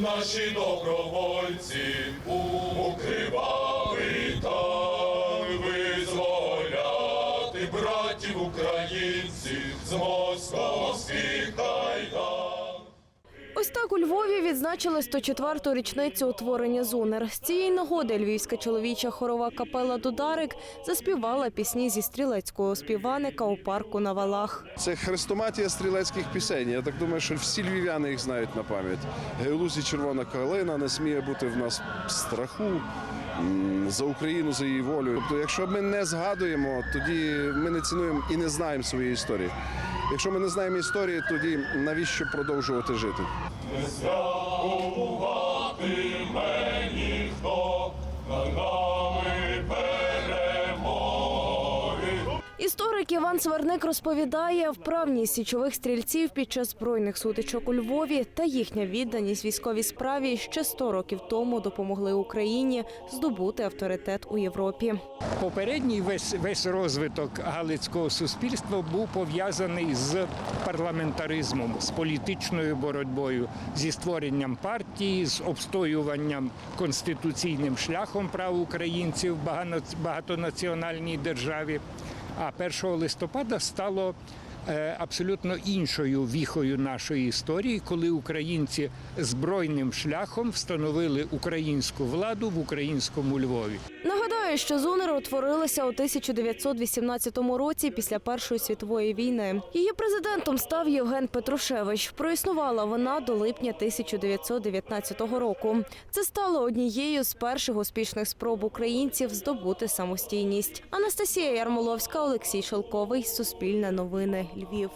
наші добровольці у кривавий визволяти братів українців Ось так у Львові відзначили 104-ту річницю утворення ЗУНЕР. З цієї нагоди львівська чоловіча хорова капела Дударик заспівала пісні зі стрілецького співаника у парку на валах. Це хрестоматія стрілецьких пісень. Я так думаю, що всі львів'яни їх знають на пам'ять. Геолузі червона калина не сміє бути в нас страху. За Україну, за її волю. Тобто, якщо ми не згадуємо, тоді ми не цінуємо і не знаємо своєї історії. Якщо ми не знаємо історії, тоді навіщо продовжувати жити? Історик Іван Сварник розповідає, вправність січових стрільців під час збройних сутичок у Львові та їхня відданість військовій справі ще 100 років тому допомогли Україні здобути авторитет у Європі. Попередній весь весь розвиток галицького суспільства був пов'язаний з парламентаризмом, з політичною боротьбою, зі створенням партії, з обстоюванням конституційним шляхом прав українців в багатонаціональній державі. А 1 листопада стало е, абсолютно іншою віхою нашої історії, коли українці збройним шляхом встановили українську владу в українському Львові. Нагадаю, що ЗУНЕР утворилася у 1918 році після Першої світової війни. Її президентом став Євген Петрушевич. Проіснувала вона до липня 1919 року. Це стало однією з перших успішних спроб українців здобути самостійність. Анастасія Ярмоловська, Олексій Шелковий, Суспільне новини, Львів.